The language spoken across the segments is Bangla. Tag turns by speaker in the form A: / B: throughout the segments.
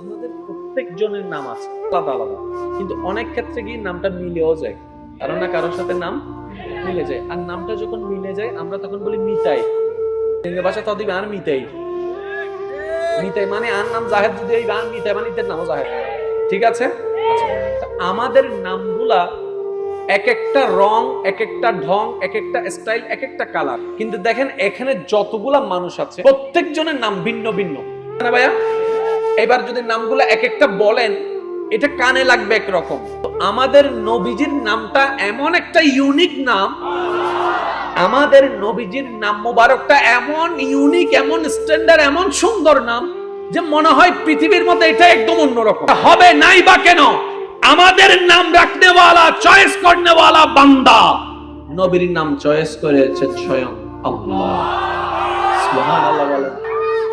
A: আমাদের প্রত্যেকজনের নাম আছে আলাদা আলাদা। কিন্তু অনেক ক্ষেত্রে গিয়ে নামটা মিলেও যায়। কারও না কারোর সাথে নাম মিলে যায়। আর নামটা যখন মিলে যায় আমরা তখন বলি মিতাই। ইংরেজি ভাষা তো দিবে আর মিতাই। মিতাই মানে আর নাম জাহেদ যদি এই আর মিতাই মানে ইতের জাহেদ। ঠিক আছে? আচ্ছা, আমাদের নামগুলা এক একটা রং এক একটা ঢং এক একটা স্টাইল এক একটা কালার। কিন্তু দেখেন এখানে যতগুলা মানুষ আছে প্রত্যেকজনের নাম ভিন্ন ভিন্ন। ভাইয়া? এবার যদি নামগুলো এক একটা বলেন, এটা কানে লাগবে একরকম। আমাদের নবীজির নামটা এমন একটা ইউনিক নাম, আমাদের নবীজির নাম মোবারকটা এমন ইউনিক এমন স্ট্যান্ডার্ড এমন সুন্দর নাম যে মনে হয় পৃথিবীর মধ্যে এটা একদম অন্যরকম। হবে নাই বা কেন? আমাদের নাম রাখনেওয়ালা চয়েস করনেওয়ালা বান্দা। নবীর নাম চয়েস করেছেন স্বয়ং আল্লাহ। সুবহানাল্লাহ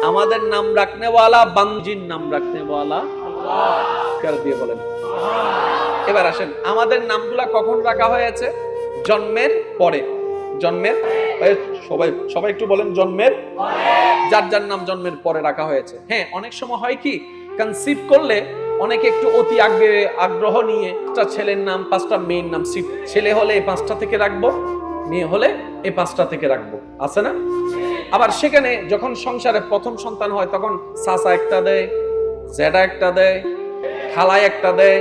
A: আমাদের নাম রাখনেওয়ালা, বান্দির নাম রাখনেওয়ালা। দিয়ে বলেন। এবার আসেন, আমাদের নামগুলা কখন রাখা হয়েছে? জন্মের পরে। জন্মের? সবাই সবাই একটু বলেন, জন্মের? যার যার নাম জন্মের পরে রাখা হয়েছে। হ্যাঁ অনেক সময় হয় কি কনসিভ করলে অনেকে একটু অতি আগ্রহে আগ্রহ নিয়ে পাঁচটা ছেলের নাম, পাঁচটা মেয়ের নাম ছেলে হলে এই পাঁচটা থেকে রাখব, মেয়ে হলে এই পাঁচটা থেকে রাখব। আছে না? আবার সেখানে যখন সংসারে প্রথম সন্তান হয়, তখন সাসা একটা দেয় জেডা একটা দেয়, খালা একটা দেয়,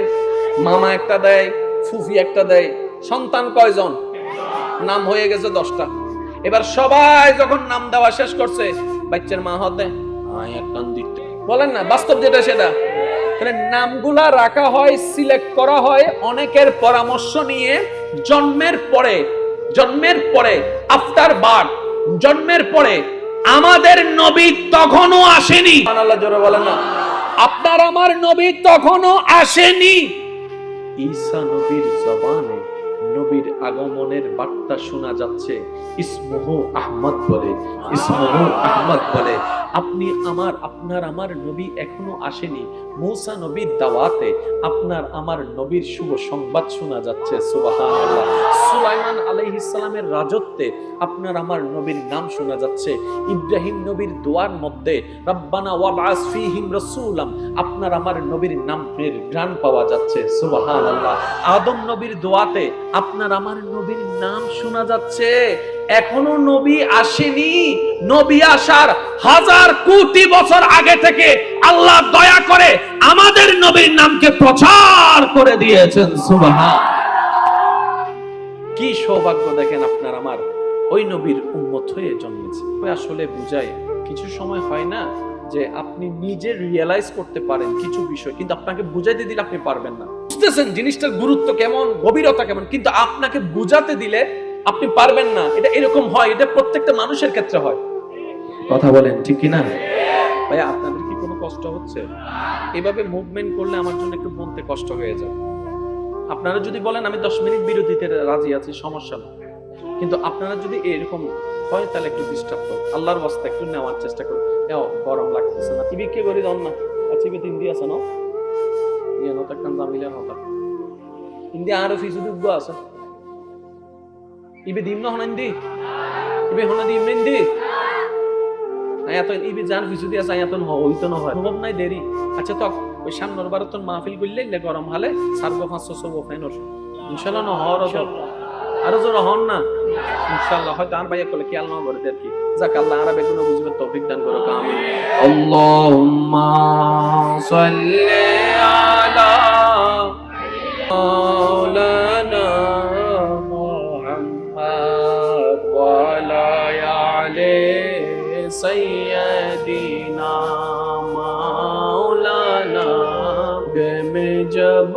A: মামা একটা দেয়, ফুফি একটা দেয়। সন্তান কয়জন? নাম হয়ে গেছে দশটা। এবার সবাই যখন নাম দেওয়া শেষ করছে, বাচ্চার মা হতে বলেন না, বাস্তব যেটা সেটা। নামগুলা রাখা হয়, সিলেক্ট করা হয় অনেকের পরামর্শ নিয়ে জন্মের পরে জন্মের পরে, আফটার বার্থ। জন্মের পরে আমাদের নবী তখনও আসেনি। আল্লাহ জোরে বলেন না। আপনার আমার নবী তখনও আসেনি। ঈসা নবীর জবানে নবীর আগমনের বার্তা শোনা যাচ্ছে। ইসমহু আহমদ বলে, ইসমহু আহমদ বলে, আপনি আমার, আপনার আমার নবী এখনও আসেনি। মূসা নবীর দাওয়াতে আপনার আমার নবীর শুভ সংবাদ শোনা যাচ্ছে। সুবহানাল্লাহ। সুলাইমান আলাইহিস সালামের রাজত্বে আপনার আমার নবীর নাম শোনা যাচ্ছে। ইব্রাহিম নবীর দোয়ার মধ্যে, রব্বানা ওয়াবাস ফীহিম রাসূলাম আপনার আমার নবীর নামের গান পাওয়া যাচ্ছে। সুবহানাল্লাহ। আদম নবীর দোয়াতে আপনার আমার নবীর নাম শোনা যাচ্ছে। এখনও নবী আসেনি। নবী আসার হাজার কোটি বছর আগে থেকে আল্লাহ দয়া করে আমাদের নবীর নামকে প্রচার করে দিয়েছেন। সুবহান। কি সৌভাগ্য দেখেন আপনার আমার। ওই নবীর উম্মত হয়ে জন্মেছে। আসলে বুঝায়, কিছু সময় হয় না যে আপনি নিজে রিয়েলাইজ করতে পারেন কিছু বিষয়, কিন্তু আপনাকে বুঝাইতে দিলে আপনি পারবেন না। বুঝতেছেন জিনিসটার গুরুত্ব কেমন, গভীরতা কেমন, কিন্তু আপনাকে বুঝাতে দিলে আপনি পারবেন না। এটা এরকম হয়, এটা প্রত্যেকটা মানুষের ক্ষেত্রে হয়। কথা বলেন, ঠিক কি না ভাইয়া, আপনাদের কি কোনো কষ্ট হচ্ছে? এভাবে মুভমেন্ট করলে আমার জন্য একটু বলতে কষ্ট হয়ে যায়। আপনারা যদি বলেন, আমি দশ মিনিট বিরতিতে রাজি আছি, সমস্যা না। কিন্তু আপনারা যদি এরকম হয়, তাহলে একটু ডিস্টার্ব করো আল্লাহর বস্তা একটু নেওয়ার চেষ্টা করো গরম লাগতেছে না। টিভি কে করি দন না ইবে তিন আছে, না? ইয়ে নত একটা জামিলের হতা ইন্দি আছে দিম না হনান দি দি জান ফিসু হইতো হয় সম্ভব নাই দেরি আচ্ছা তো ওই সামনের মাহফিল করলে ইলে গরম হালে সারগো পাঁচশো সব ফাইনর ইনশাল্লাহ না হর আরও জোর হন না ইনশাআল্লাহ, হয়তো আর ভাইয়া কলে খেয়াল না করে আর কি। যাক, আল্লাহ আরবে কোনো বুঝবে তৌফিক দান করো আমিন। আল্লাহুম্মা সাল্লি আলা মাওলানা মুহাম্মদ ওয়া মাওলানা গমে জব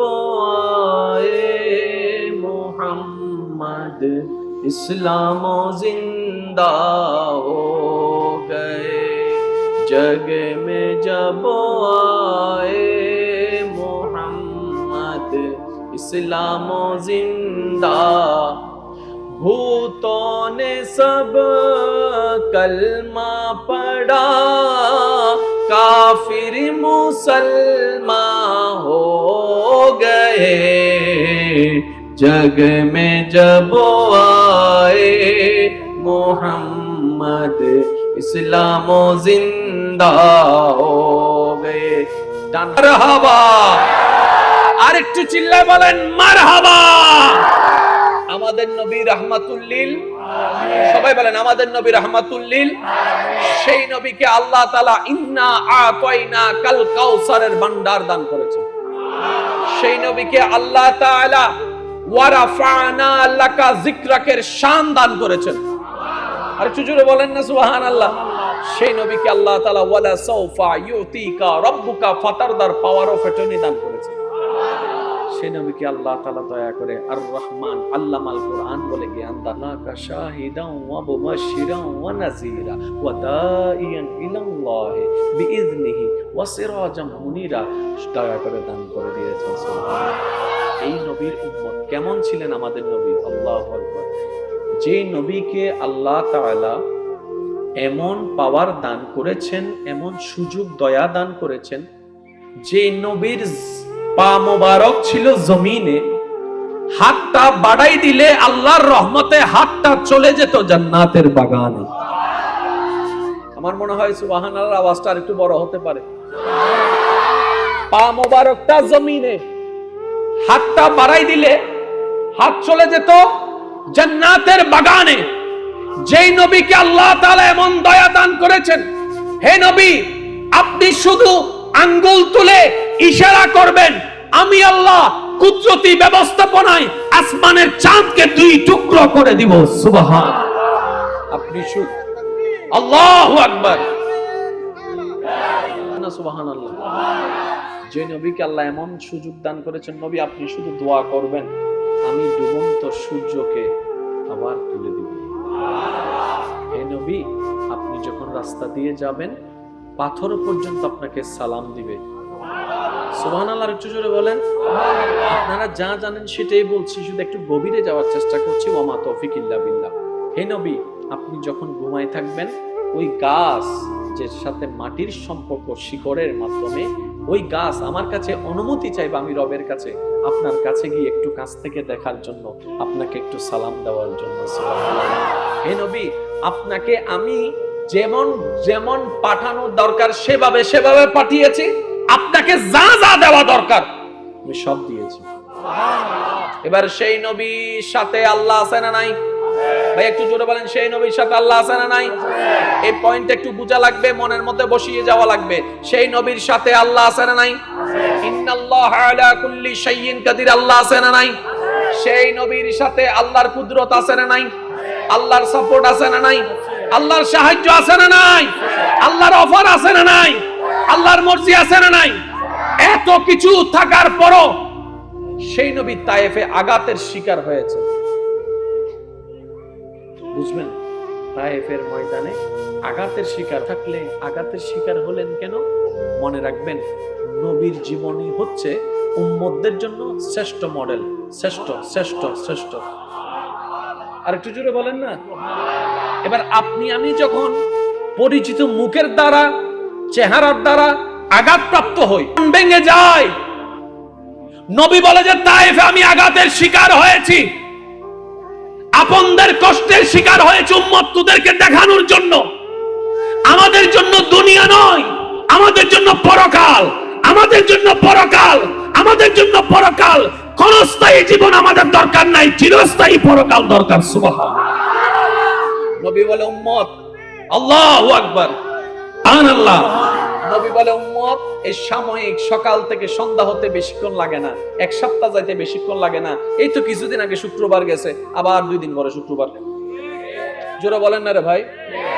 A: اسلام و زندہ ہو گئے۔ جگ میں جب آئے محمد، اسلام و زندہ۔ بھوتوں نے سب کلمہ پڑا کافر مسلمہ ہو گئے۔ جگ میں جب آئے হায়। মোহাম্মদ ইসলাম জিন্দা হবে। মারহাবা। আরেকটু চিল্লায় বলেন, মারহাবা। আমাদের নবী রহমাতুল্লিল। সবাই বলেন, আমাদের নবী রহমাতুল্লিল। সেই নবীকে আল্লাহ তালা ইন্না আতয়না কাল কাউসারের ভান্ডার দান করেছে সেই নবীকে আল্লাহ তাআলা ওয়ারাফানা লাকা যিকরাকের শান দান করেছেন। আর বলেন না আল্লাহ সেই দয়া করে আর রহমান আল্লামাল কোরআন বলে জ্ঞান দানা দয়া করে দান করে দিয়েছেন এই নবীর উম্মত। কেমন ছিলেন আমাদের নবী? আল্লাহু যে নবীকে আল্লাহ এমন পাওয়ার দান করেছেন, এমন সুযোগ, দয়া দান করেছেন, যে নবীর পা মোবারক ছিল জমিনে, হাতটা বাড়াই দিলে আল্লাহর রহমতে হাতটা চলে যেত জান্নাতের বাগানে। আমার মনে হয় সুবাহান আওয়াজটা আর একটু বড় হতে পারে। পা মোবারকটা জমিনে হাতটা বাড়াই দিলে হাত চলে যেত জান্নাতের বাগানে। যেই নবীকে আল্লাহ তাআলা এমন দয়া দান করেছেন হে নবী আপনি শুধু আঙ্গুল তুলে ইশারা করবেন আমি আল্লাহ কুদরতি ব্যবস্থাপনায় আসমানের চাঁদকে দুই টুকরো করে দিব। সুবহান আপনি শুধু আল্লাহু আকবার। না সুবহানাল্লাহ। যে নবীকে আল্লাহ এমন সুযোগ দান করেছেন, নবী, আপনি শুধু দোয়া করবেন, আমি ডুবন্ত সূর্যকে আবার তুলে দিব। হে নবী, আপনি যখন রাস্তা দিয়ে যাবেন, পাথর পর্যন্ত আপনাকে সালাম দিবে। সুবহান আল্লাহ একটু জোরে বলেন, আপনারা যা জানেন সেটাই বলছি, শুধু একটু গভীরে যাওয়ার চেষ্টা করছি ওমা তৌফিক ইল্লা বিল্লাহ। হে নবী, আপনি যখন ঘুমায় থাকবেন, ওই গাছ যে সাথে মাটির সম্পর্ক শিকড়ের মাধ্যমে ওই গাছ আমার কাছে অনুমতি চাইবে আমি রবের কাছে। আপনার কাছে গিয়ে একটু কাছ থেকে দেখার জন্য, আপনাকে একটু সালাম দেওয়ার জন্য। হে নবী, আপনাকে আমি যেমন যেমন পাঠানো দরকার, সেভাবে সেভাবে পাঠিয়েছি। আপনাকে যা যা দেওয়া দরকার, আমি সব দিয়েছি। এবার সেই নবীর সাথে আল্লাহ আছে না নাই? ভাই, একটু জোরে বলেন, সেই নবীর সাথে আল্লাহ আছে না নাই? এই পয়েন্ট একটু বোঝা লাগবে, মনের মধ্যে বসিয়ে যাওয়া লাগবে। সেই নবীর সাথে আল্লাহ আছে না নাই? ইন্নাল্লাহ আলা কুল্লি শাইইন কাদির, আল্লাহ আছে না নাই? সেই নবীর সাথে আল্লাহর কুদরত আছে না নাই? আল্লাহর সাপোর্ট আছে না নাই? আল্লাহর সাহায্য আছে না নাই? আল্লাহর অফার আছে না নাই? আল্লাহর মর্জি আছে না নাই? এত কিছু থাকার পরও সেই নবী তায়েফে আঘাতের শিকার হয়েছে। বুঝবেন? তায়েফের ময়দানে আঘাতের শিকার থাকলে আঘাতের শিকার হলেন কেন? মনে রাখবেন, নবীর জীবনী হচ্ছে উম্মতদের জন্য শ্রেষ্ঠ মডেল। শ্রেষ্ঠ শ্রেষ্ঠ শ্রেষ্ঠ। আর একটু জোরে বলেন না? এবার আপনি, আমি যখন পরিচিত মুখের দ্বারা, চেহারার দ্বারা আঘাতপ্রাপ্ত হই ভেঙে যায় নবী বলে যে তাইফে আমি আঘাতের শিকার হয়েছি। আপনদের কষ্টের শিকার হয়েছে উম্মত তোদেরকে দেখানোর জন্য। আমাদের জন্য দুনিয়া নয়, আমাদের জন্য পরকাল, আমাদের জন্য পরকাল, আমাদের জন্য পরকাল। ক্ষণস্থায়ী জীবন আমাদের দরকার নাই, চিরস্থায়ী পরকাল দরকার, সুবহান। নবী বলে, উম্মত, আল্লাহু আকবার আল্লাহ নবী বলে, উম্মত, এই সাময়িক সকাল থেকে সন্ধ্যা হতে বেশিক্ষণ লাগে না। এক সপ্তাহ যাইতে বেশিক্ষণ লাগে না। এই তো কিছুদিন আগে শুক্রবার গেছে, আবার দুই দিন পরে শুক্রবার জোরে বলেন না রে ভাই।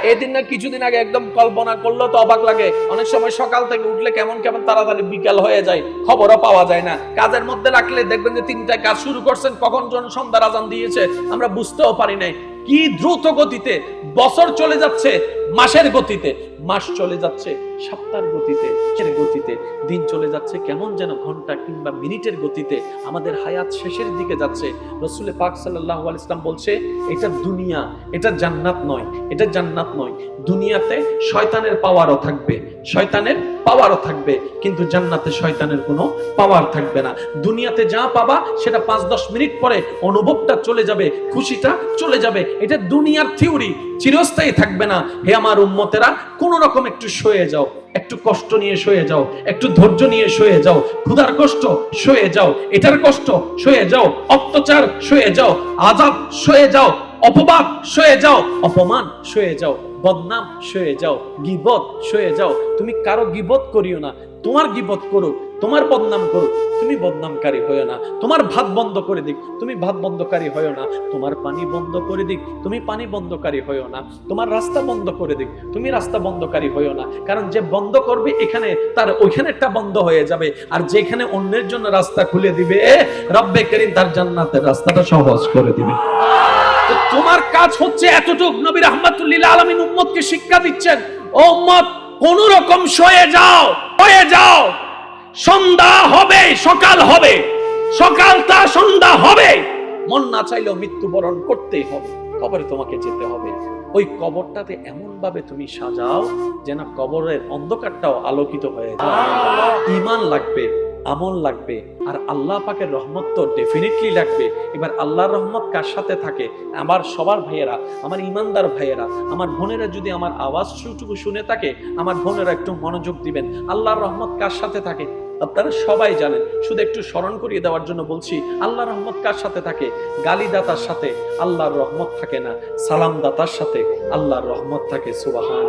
A: এই দিন না কিছুদিন আগে একদম কল্পনা করলেও তো অবাক লাগে। অনেক সময় সকাল থেকে উঠলে কেমন কেমন তাড়াতাড়ি বিকাল হয়ে যায়, খবরও পাওয়া যায় না। কাজের মধ্যে রাখলে দেখবেন যে তিনটায় কাজ শুরু করছেন, কখন জন সন্ধ্যার আজান দিয়েছে, আমরা বুঝতেও পারি নাই। কি দ্রুত গতিতে বছর চলে যাচ্ছে মাসের গতিতে, মাস চলে যাচ্ছে সপ্তাহের গতিতে গতিতে, দিন চলে যাচ্ছে কেমন যেন ঘণ্টা কিংবা মিনিটের গতিতে, আমাদের হায়াত শেষের দিকে যাচ্ছে। রসুলে পাক সাল্লাহ ইসলাম বলছে, এটা দুনিয়া, এটা জান্নাত নয়, এটা জান্নাত নয়। দুনিয়াতে শয়তানের পাওয়ারও থাকবে, শয়তানের পাওয়ারও থাকবে, কিন্তু জান্নাতে শয়তানের কোনো পাওয়ার থাকবে না। দুনিয়াতে যা পাবা, সেটা পাঁচ দশ মিনিট পরে অনুভবটা চলে যাবে, খুশিটা চলে যাবে। এটা দুনিয়ার থিওরি চিরস্থায়ী থাকবে না হে আমার উম্মতেরা কোন রকম একটু সয়ে যাও একটু কষ্ট নিয়ে সয়ে যাও একটু ধৈর্য নিয়ে সয়ে যাও ক্ষুধার কষ্ট সয়ে যাও এটার কষ্ট সয়ে যাও অত্যাচার সয়ে যাও আজাব সয়ে যাও অপবাদ সয়ে যাও অপমান সয়ে যাও বদনাম সয়ে যাও গিবত সয়ে যাও তুমি কারও গিবত করিও না তোমার গিবত করুক তোমার বদনাম করুক তুমি বদনামকারী হইও না। তোমার ভাত বন্ধ করে দিক, তুমি ভাত বন্ধকারী হইও না। তোমার পানি বন্ধ করে দিক, তুমি পানি বন্ধকারী হইও না। তোমার রাস্তা বন্ধ করে দিক, তুমি রাস্তা বন্ধকারী হইও না। কারণ যে বন্ধ করবে এখানে, তার ওইখানেরটা বন্ধ হয়ে যাবে। আর যেখানে অন্যের জন্য রাস্তা খুলে দিবে, রব্বে করিম তার জান্নাতের রাস্তাটা সহজ করে দিবে। তোমার কাজ হচ্ছে এতটুক, নবী রহমাতুল্লিল্লাহ আলামিন উম্মতকে শিক্ষা দিচ্ছেন ও উম্মত কোন রকম সয়ে যাও হয়ে যাও। সন্ধ্যা হবে, সকাল হবে। সকালটা সন্ধ্যা হবে। মন না চাইলেও মৃত্যুবরণ করতেই হবে। কবরে তোমাকে যেতে হবে। ওই কবরটাতে এমন ভাবে তুমি সাজাও যেন কবরের অন্ধকারটাও আলোকিত হয়ে যায়। ইমান লাগবে, আমল লাগবে, আর আল্লাহ পাকের রহমত তো ডেফিনেটলি লাগবে। এবার আল্লাহর রহমত কার সাথে থাকে? আমার সবার ভাইয়েরা, আমার ইমানদার ভাইয়েরা, আমার বোনেরা যদি আমার আওয়াজ শুটুকু শুনে থাকে, আমার বোনেরা একটু মনোযোগ দিবেন। আল্লাহর রহমত কার সাথে থাকে? আপনারা সবাই জানেন। শুধু একটু স্মরণ করিয়ে দেওয়ার জন্য বলছি, আল্লাহ রহমত কার সাথে থাকে? গালিদাতার সাথে আল্লাহর রহমত থাকে না। সালাম দাতার সাথে আল্লাহর রহমত থাকে সুবাহান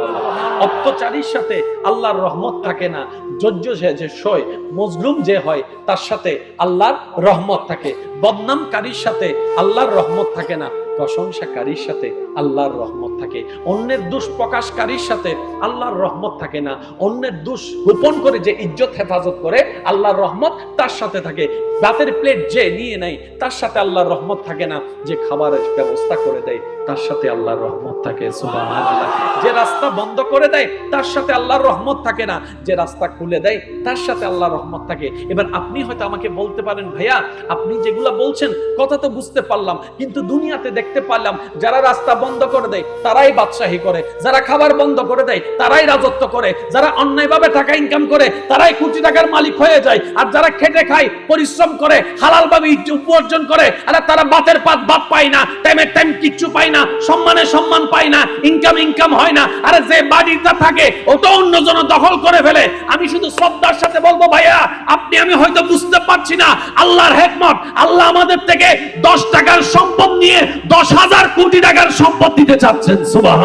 A: অত্যাচারীর সাথে আল্লাহর রহমত থাকে না। যজ্ঞ যে যে সয়, মজলুম যে হয়, তার সাথে আল্লাহর রহমত থাকে। বদনামকারীর সাথে আল্লাহর রহমত থাকে না। প্রশংসাকারীর সাথে আল্লাহর রহমত থাকে। অন্যের দোষ প্রকাশকারীর সাথে আল্লাহর রহমত থাকে না। অন্যের দোষ গোপন করে যে ইজ্জত, হেফাজত করে আল্লাহর রহমত তার সাথে থাকে। দাঁতের প্লেট যে নিয়ে নেয়, তার সাথে আল্লাহর রহমত থাকে না। যে খাবারের ব্যবস্থা করে দেয়। তার সাথে আল্লাহর রহমত থাকে, সুবহানাল্লাহ। যে রাস্তা বন্ধ করে দেয়, তার সাথে আল্লাহর রহমত থাকে না। যে রাস্তা খুলে দেয়, তার সাথে আল্লাহর রহমত থাকে। এবার আপনি হয়তো আমাকে বলতে পারেন, ভাইয়া, আপনি যেগুলা বলছেন, কথা তো বুঝতে পারলাম, কিন্তু দুনিয়াতে দেখতে পারলাম, যারা রাস্তা বন্ধ করে দেয়, তারাই বাদশাহী করে। যারা খাবার বন্ধ করে দেয়, তারাই রাজত্ব করে। যারা অন্যায়ভাবে টাকা ইনকাম করে, তারাই কোটি টাকার মালিক হয়ে যায়। আর যারা খেটে খায়, পরিশ্রম করে হালাল ভাবে উপার্জন করে, আরে তারা বাতের পাত বাদ পায় না টাইমের টাইম কিচ্ছু পায় না। সম্মানের সম্মান পায় না ইনকাম ইনকাম হয় না। আরে যে বাড়িটা থাকে ও তো অন্যজন দখল করে ফেলে। আমি শুধু শ্রদ্ধার সাথে বলব, ভাইয়া, আপনি, আমি হয়তো বুঝতে পারছি না। আল্লাহর হেকমত, আল্লাহ আমাদের থেকে দশ টাকার সম্পদ নিয়ে দশ হাজার কোটি টাকার সম্পদ দিতে চাচ্ছেন। সুবাহ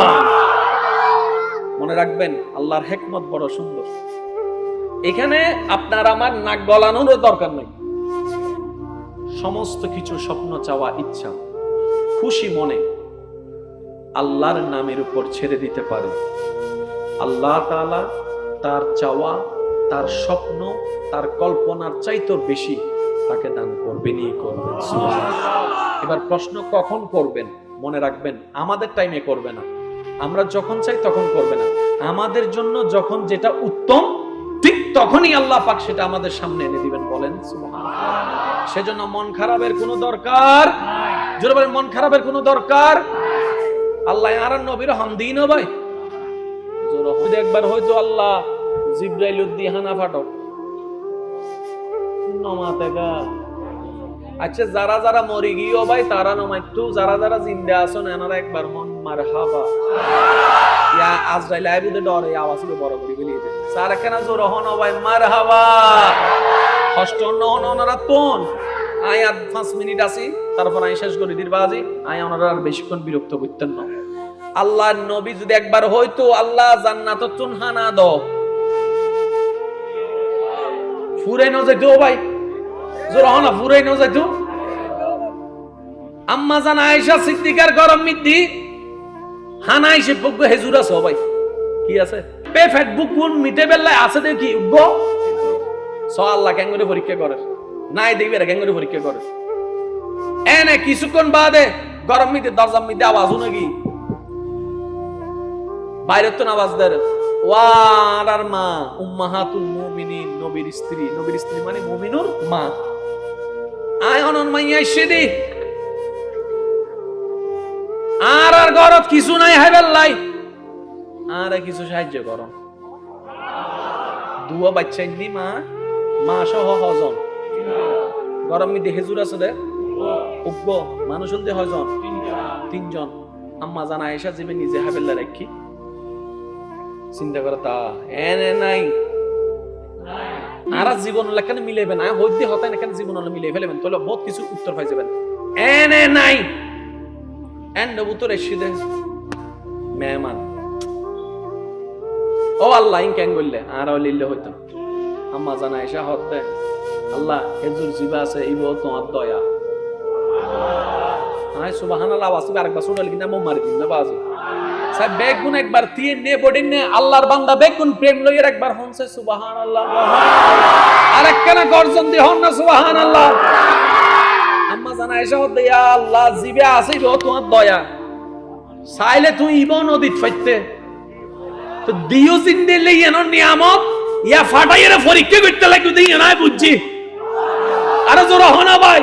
A: মনে রাখবেন, আল্লাহর হেকমত বড় সুন্দর। এখানে আপনার আমার নাক গলানোর দরকার নেই। সমস্ত কিছু স্বপ্ন চাওয়া ইচ্ছা, খুশি মনে। আল্লাহর নামের উপর ছেড়ে দিতে পারে। আল্লাহ তালা তার চাওয়া তার স্বপ্ন তার কল্পনার চাইতো বেশি তাকে দান করবেনই করবেন। এবার প্রশ্ন কখন করবেন? মনে রাখবেন আমাদের টাইমে করবে না। আমরা যখন চাই তখন করবে না। আমাদের জন্য যখন যেটা উত্তম ঠিক তখনই আল্লাহ পাক সেটা আমাদের সামনে এনে দিবেন বলেন সেজন্য মন খারাপের কোনো দরকার? জোরে বলেন মন খারাপের কোনো দরকার? আল্লাহ আর নবীর হামদিন ভাই। জোরে হইতে একবার হয়তো আল্লাহ জিব্রাইল হানা ফাটক আচ্ছা যারা যারা মরি গিয়েও ভাই, তারা নমাইতু। যারা যারা জিন্দা আছেন এনারা একবার মন মার হাবা ইয়া আজরাইল আইবুদে ডরে আওয়াজ বড় করে গেলি স্যার কেন জোর হন ভাই মার হাবা কষ্ট অন্য হন ওনারা তোন। আয় আর পাঁচ মিনিট আসি তারপর আমি শেষ করে দির বাজি। আয়, ওনারা আর বেশিক্ষণ বিরক্ত করতেন না। আল্লাহ নবী যদি একবার হয়তো আল্লাহ জান্নাত তুন হানা দ ফুরে ন যাইতো ভাই। জোর হনা ফুরে ন যাইতো আম্মা জান আয়েশা সিদ্দিকার গরম মিদ্দি। হানা এসে বুক হেজুর ভাই। কি আছে? পে ফেট বুক কোন মিটে বেলায় আছে দেখি, উগ্গ। স আল্লাহ কেন করে পরীক্ষা করে। নাই দেখবে কেন করে পরীক্ষা করে। এনে কিছুক্ষণ বাদে গরম মিটে দরজাম মিটে আওয়াজ নাকি বাইরে তো আওয়াজ দেয় ওয়ার আর মা, উম্মাহাতুল মুমিনিন, নবীর স্ত্রী। নবীর স্ত্রী মানে মুমিনুর মা। আয় অনন মাইয়া সেদি আর আর গরত কিছু নাই হাইবেল আর কিছু সাহায্য করো। দুয়া বাচ্চা নি মা মা সহ হজন। গরম মিদে হেজুর আছে দে? উগ্র, মানুষ হলতে হজন। তিনজন। আম্মা জানা আয়েশা জিবে নিজে হাবেল্লা রাখি চিন্তা করে তা, এনে নাই। আর জীবন লেখানে মিলেবে না? হইতে হতাই এখানে জীবন মিলে ফেলেবেন তাহলে বহুত কিছু উত্তর পাই যাবেন। এনে নাই। এন নবুতর এসিদে মেহমান। ও আল্লাহ ইন কেন বললে আর লিল্লে হইতো। আম্মা জানা, এসা হতে আল্লাহ, হেজুর জিবা আছে ইব তোমার দয়া। আয়, সুবহানাল্লাহ ওয়াসিব আরেকবার শুনাল কিনা মো মারি দিন না, বাজু। সাহেব, বেগুন একবার দিয়ে নে বডিন নে, আল্লাহর বান্দা বেগুন প্রেম লইয়ের একবার হনছে, সুবহানাল্লাহ। আরেকখানা গর্জন দিয়ে হন না, সুবহানাল্লাহ। আম্মা জানা এসা হতে আল্লাহ, জিবে ইব তোমার দয়া। চাইলে তুই ইব নদীত ফাইতে তো দিও জিন্দে লইয়েন নিয়ামত, ইয়া ফাটাইয়ের পরীক্ষা করতে লাগবে দিয়ে নাই বুঝছি। আরে জোর হনা ভাই।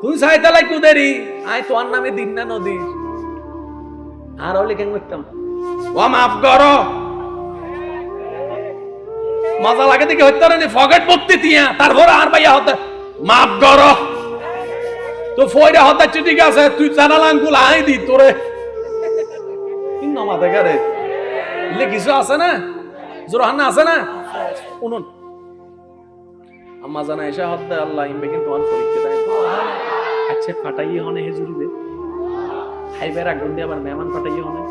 A: তুই চাইতে লাগবে দেরি। আয়, তোমার নামে দিন না নদীর আর হলে কেন করতাম? ও মাফ করো। মজা লাগে দেখে হইতে পারে ফকেট পড়তে দিয়া, তারপর আর ভাইয়া হতে মাফ করো। তো ফয়রা হতে ঠিক আছে তুই জানালাঙ্গুল আই দি তোরে। কিন্তু আমাদের ঘরে ইলে কিছু আছে না? জোরহান্না আছে না? শুনুন। আম্মা জানা এসা হদ্দে আল্লাহ ইমবে কিন্তু অন পরীক্ষা দেয়। আচ্ছা ফাটাইয়ে হনে হেজুরি দে। খাইবার আগুন দিয়ে আবার মেহমান ফাটাইয়ে হনে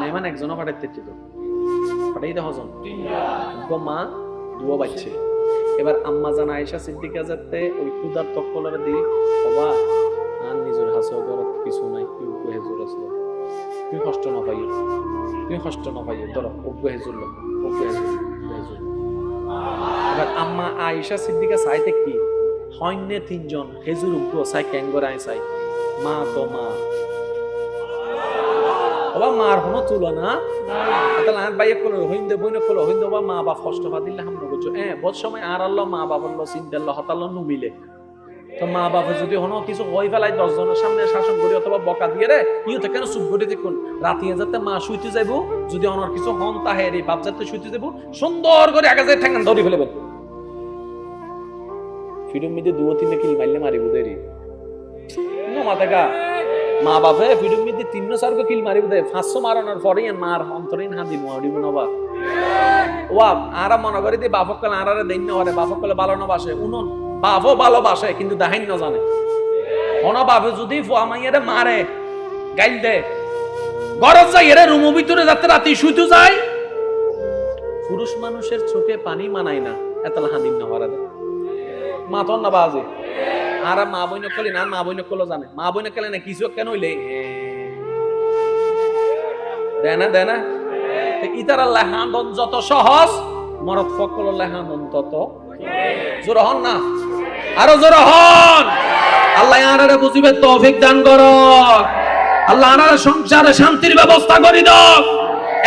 A: মেহমান একজনও ফাটাইতে তো ফাটাই দে হজন মা দুও বাচ্চে। এবার আম্মা জানা আয়েশা সিদ্দিকা যাতে ওই ক্ষুদার তকলের দিয়ে বাবা আর নিজের হাসো ঘরত কিছু নাই, কি উপ হেজুর আছে। তুমি কষ্ট না পাইও তুমি কষ্ট না পাইও ধরো অজ্ঞ হেজুর লোক এবার আম্মা আয়েশা সিদ্দিকা চাইতে কি? হইনে তিনজন হেজুর উগ্র চাই ক্যাঙ্গর আই চাই। মা তো মা। মার তুলনা তাহলে আর বাইয়ে বইনে বা মা বাপ কষ্ট পা দিলে বদ সময় আর মা নুমিলে। তো মা বাবা যদি কিছু হই ফেলাই দশ জনের সামনে শাসন করি অথবা বকা দিয়ে রে ইও কেন চুপ করে দেখুন। রাতিয়ে যাতে মা শুইতে যাইব, যদি অনর কিছু হন তাহে রে বাপ যাতে শুইতে যাইব সুন্দর করে আগে যাই ঠেঙ্গান ধরি ফেলেবেন ফিডুম মিদে তিনটে কিল মারলে মারিব দেরি মা বাপে ফিডুম মিদে তিন চারগো কিল মারিব দে। পাঁচশো মারানোর পরেই মার অন্তরীণ হাঁদি মারিব নবা। ওয়া, আরা মনে করি দিয়ে বাপক কালে আরারে দেন না হরে বাপক কালে ভালো না বাসে উনন, বাপও ভালোবাসে কিন্তু দাহাইন না জানে। কোন বাপে যদি ফুয়া মাইয়ারে মারে, গাইল দে। গরজ যাই এরে রুমো ভিতরে যাতে রাতি শুইতে যায়। পুরুষ মানুষের চোখে পানি মানায় না, এতলা হাঁদিন না হরা দে মাতন না বাজে। আর মা বইন কলি না, মা বইন কলো জানে। মা বইন কলে না কিছু কেন হইলে? ইতার লেহান্দন যত সহজ মরত ফকল লেহান্দন তত জোর হন না? আরও জোর হন! আল্লাহ আনারে বুঝিবে তৌফিক দান কর আল্লাহ আনারে সংসারে শান্তির ব্যবস্থা করি দাও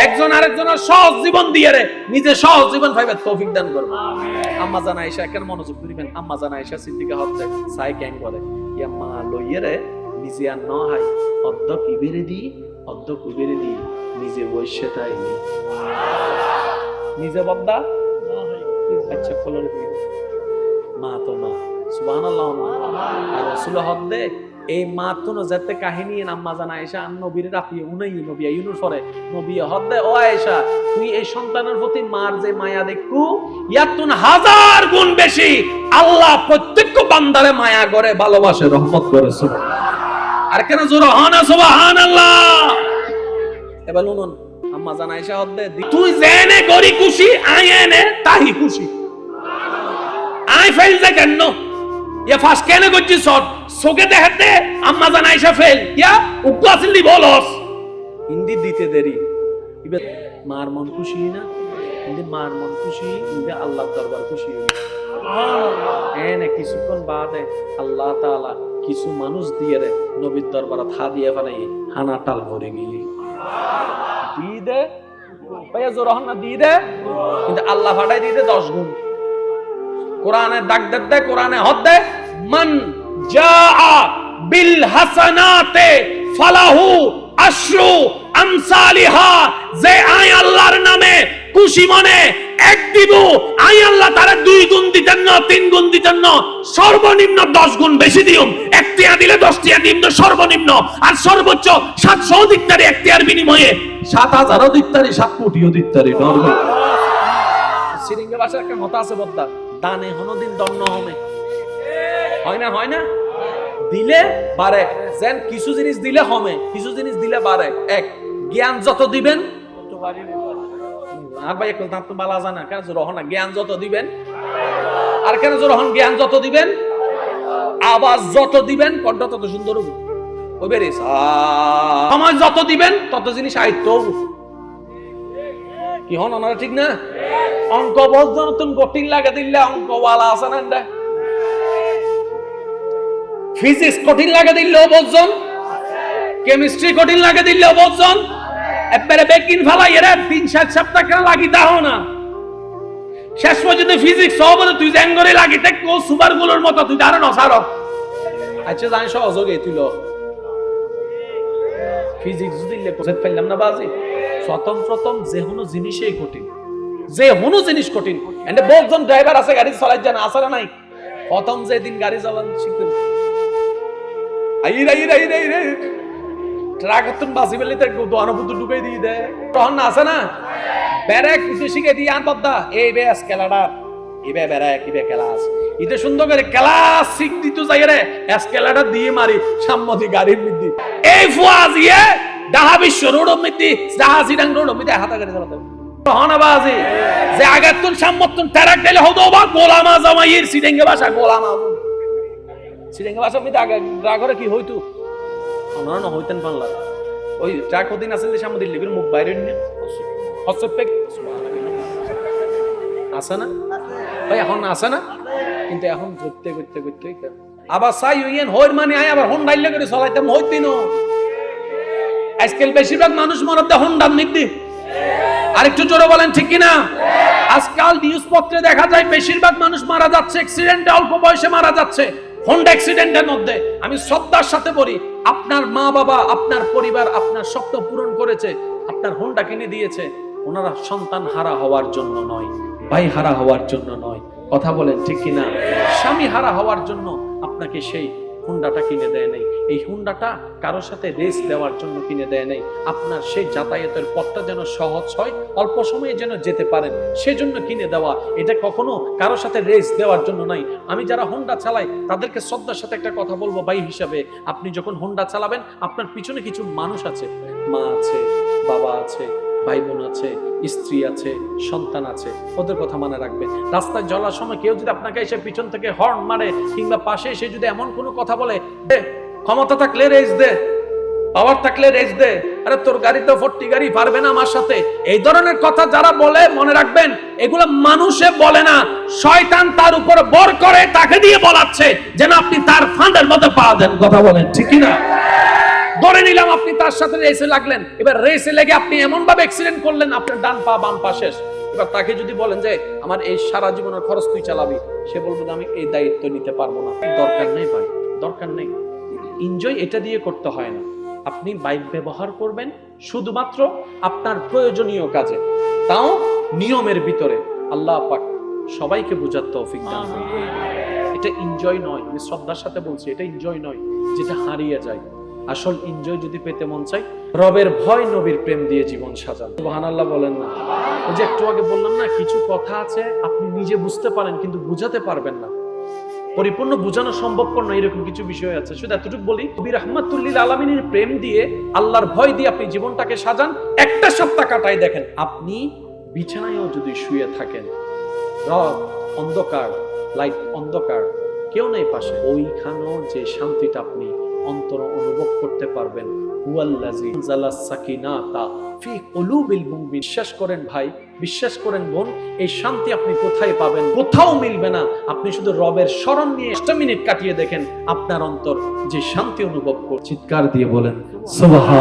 A: একজন আরেকজনের সহজ জীবন দিয়ে রে নিজে সহজ জীবন পাইবে তৌফিক দান করবে। আম্মা জানা আয়েশা কেন মনোযোগ করিবেন আম্মা জানা আয়েশা সিদ্দিকা হচ্ছে সাই ক্যাং করে ইয়া মা লইয়ে রে নিজে আর ন হাই অদ্দ কিবেরে দি অদ্দ কুবেরে দি নিজে বসে তাই নি। নিজে বদ্দা? আচ্ছা কলরে দিয়ে মা তো মা। সুবহানাল্লাহ। আর রাসূল হদ্দে এই মা তো যাতে কাহিনী আম্মা জানা আয়েশা নবীর রাফিয়ে উনাই নবিয়া ইউনুর পরে। নবী হদ্দে ও আয়েশা, তুই এই সন্তানের প্রতি মার যে মায়া দেখু, ইয়াতুন হাজার গুণ বেশি আল্লাহ প্রত্যেক বান্দারে মায়া করে, ভালোবাসে, রহমত করে আর কেন জোর হন, সুবহানাল্লাহ? এবার নুন আম্মা জানা আয়েশা হদ্দে তুই জেনে গরি খুশি, আই এনে তাহি খুশি। আই ফেল যে কেন? ইয়া ফার্স্ট কেন করছিস সব সোকে দেখাতে আম্মা জানা আয়েশা ফেল। ইয়া উক্কু আসলি বলস হিন্দি দিতে দেরি। এবার মার মন খুশি না? কিন্তু মার মন খুশি কিন্তু আল্লাহ দরবার খুশি এনে কিছুক্ষণ বাদে আল্লাহ তাআলা কিছু মানুষ দিয়ে রে নবীর দরবারে থা দিয়ে ফেলাই হানা টাল ভরে গিয়ে দিয়ে দে। ভাইয়া জোর না দিয়ে দে। কিন্তু আল্লাহ ফাটাই দিয়ে দে দশ গুণ। কোরআনে দাগ দেখ দে কোরআনে হদ দে। মান জা বিল হাসানাতে ফালাহু আশরু আমসালিহা যে আয় আল্লাহর নামে
B: খুশি মনে এক দিব আই আল্লাহ তারা দুই গুণ দিতেন না তিন গুণ দিতেন না সর্বনিম্ন দশ গুণ বেশি দিউম। এক টিয়া দিলে দশ টিয়া নিম্ন সর্বনিম্ন। আর সর্বোচ্চ সাতশো দিকটারি এক টিয়ার বিনিময়ে।
C: সাত হাজারও দিত্তারি সাত কোটিও দিত্তারি নরমাল।
A: সিরিঙ্গা ভাষার একটা আছে বদ্দা দানে হনো দিন দন্ন হমে। হয় না হয় না? দিলে বাড়ে। যেন কিছু জিনিস দিলে হমে, কিছু জিনিস দিলে বাড়ে। এক, জ্ঞান যত দিবেন আর ভাই এখন তার তো বালা জানা, কেন জোর হন না জ্ঞান যত দিবেন, আর কেন জোর হন জ্ঞান যত দিবেন, আওয়াজ যত দিবেন, কণ্ঠ তত সুন্দর হবে। ওই বেরে সময় যত দিবেন, তত জিনিস আয়ত্ত। কি হন, ওনারা ঠিক না? অঙ্ক বলছেন তুমি কঠিন লাগে দিলে অঙ্ক ওয়ালা আছে ফিজিক্স কঠিন লাগে কেমিস্ট্রি কঠিন লাগে একবারে বেকিন ফেলাই তিন সাত সপ্তাহ কেন লাগি তাও না? শেষ পর্যন্ত ফিজিক্স সব তুই জ্যাঙ্গরে লাগি তে কো সুপারগুলোর মতো, তুই জানো না সারক আচ্ছা জানি সহযোগে তুই লো। ফিজিক্স যদি লেখে ফেললাম না, বাজি? প্রথম প্রথম যে কোনো জিনিসই কঠিন। যে কোনো জিনিস কঠিন। এন্ড বহুজন ড্রাইভার আছে, গাড়ি চলাই জানা, আছে না নাই? প্রথম যে দিন গাড়ি চালান শিখতেন আই রাই রাই রাই রে ট্রাক তুন বাসি বেলে বুদ্ধ ডুবে দিয়ে তখন আছে না? কিছু শিখে দিয়ে আন পদ্মা। এই বে স্কেলাডার ইবে ব্যারাক ইবে ক্লাস। ইতে সুন্দর করে ক্লাস শিখ দিত যাই রে। স্কেলাডার দিয়ে মারি, সাম্মতি গাড়ির মধ্যে এই ফুয়াজ ইয়ে ডাহা বিশ্ব রোড মধ্যে ডাহা সিডাং রোড মধ্যে হাতা গাড়ি চালাতে হনাবাজি যে আগের তুন সাম্মতুন ট্রাক দিলে হতো বা আগে কি হইতো? ওনারা না হইতেন ওই মুখ বাইরে নিয়ে। হস্তপেক আছে না? ভাই, এখন আছে না? কিন্তু এখন ঘুরতে ঘুরতে ঘুরতে। আবার সাই ইউনিয়ন হইর মানে আয়, আবার হোন্ডা ইল্লে করে চলাইতাম হইতিন আজকাল বেশিরভাগ মানুষ মরতে হোন্ডার নিদি আরেকটু জোরে বলেন, ঠিক কিনা? আজকাল দেখা যায় বেশিরভাগ মানুষ মারা যাচ্ছে অ্যাক্সিডেন্টে অল্প বয়সে মারা যাচ্ছে অ্যাক্সিডেন্টের মধ্যে। আমি শ্রদ্ধার সাথে বলি, আপনার মা বাবা, আপনার পরিবার, আপনার স্বপ্ন পূরণ করেছে, আপনার হোন্ডা কিনে দিয়েছে, ওনারা সন্তান হারা হওয়ার জন্য নয়, ভাই হারা হওয়ার জন্য নয়। কথা বলেন, ঠিক কিনা? স্বামী হারা হওয়ার জন্য আপনাকে সেই হুন্ডাটা কিনে দেয় নাই। এই হুন্ডাটা কারোর সাথে রেস দেওয়ার জন্য কিনে দেয় নাই। আপনার সেই যাতায়াতের পথটা যেন সহজ হয়, অল্প সময়ে যেন যেতে পারেন, সেজন্য কিনে দেওয়া। এটা কখনো কারোর সাথে রেস দেওয়ার জন্য নাই। আমি যারা হোন্ডা চালাই, তাদেরকে শ্রদ্ধার সাথে একটা কথা বলব ভাই হিসাবে। আপনি যখন হোন্ডা চালাবেন, আপনার পিছনে কিছু মানুষ আছে। মা আছে, বাবা আছে ভাই বোন আছে, স্ত্রী আছে, সন্তান আছে, ওদের কথা মনে রাখবেন রাস্তায় চলার সময় কেউ যদি আপনাকে এসে পিছন থেকে হর্ন মারে কিংবা পাশে এসে যদি এমন কোনো কথা বলে ক্ষমতা থাকলে রেস দে পাওয়ার থাকলে রেস দে, আরে তোর গাড়ি তো ফোরটি গাড়ি পারবে না আমার সাথে। এই ধরনের কথা যারা বলে, মনে রাখবেন, এগুলো মানুষে বলে না। শয়তান তার উপর বর করে তাকে দিয়ে বলাচ্ছে, যেন আপনি তার ফান্ডের মধ্যে পা দেন। কথা বলেন, ঠিক না ধরে নিলাম আপনি তার সাথে রেসে লাগলেন। এবার রেসে লেগে আপনি এমন ভাবে অ্যাক্সিডেন্ট করলেন আপনার ডান পা বাম পা শেষ। এবার তাকে যদি বলেন যে আমার এই সারা জীবনের খরচ তুই চালাবি সে বলবে আমি এই দায়িত্ব নিতে পারব না। দরকার নেই ভাই দরকার নেই। এনজয় এটা দিয়ে করতে হয় না। আপনি বাইক ব্যবহার করবেন শুধুমাত্র আপনার প্রয়োজনীয় কাজে তাও নিয়মের ভিতরে। আল্লাহ পাক সবাইকে বোঝার তৌফিক দান করুন। এটা এনজয় নয় আমি শ্রদ্ধার সাথে বলছি এটা এনজয় নয় যেটা হারিয়ে যায়। আসল এনজয় যদি পেতে মন চাই রবের ভয় নবীর প্রেম দিয়ে জীবন সাজান। সুবহান আল্লাহ বলেন না। ওই যে একটু আগে বললাম না, কিছু কথা আছে, আপনি নিজে বুঝতে পারেন, কিন্তু বুঝাতে পারবেন না। পরিপূর্ণ বোঝানো সম্ভবপর নয় এরকম কিছু বিষয় আছে। শুধু এতটুকু বলি কবি রহমাতুল্লিল আলমিনের প্রেম দিয়ে, আল্লাহর ভয় দিয়ে আপনি জীবনটাকে সাজান। একটা সপ্তাহ কাটাই দেখেন, আপনি বিছানায়ও যদি শুয়ে থাকেন, রব অন্ধকার লাইট অন্ধকার, কেউ নেই পাশে। ওইখানেও যে শান্তিটা আপনি অন্তর অনুভব করতে পারবেন। বিশ্বাস করেন ভাই, বিশ্বাস করেন বোন, এই শান্তি আপনি কোথায় পাবেন? কোথাও মিলবে না। আপনি শুধু রবের স্মরণ নিয়ে একটা মিনিট কাটিয়ে দেখেন আপনার অন্তর যে শান্তি অনুভব করছে।
C: চিৎকার দিয়ে বলেন, সুবহান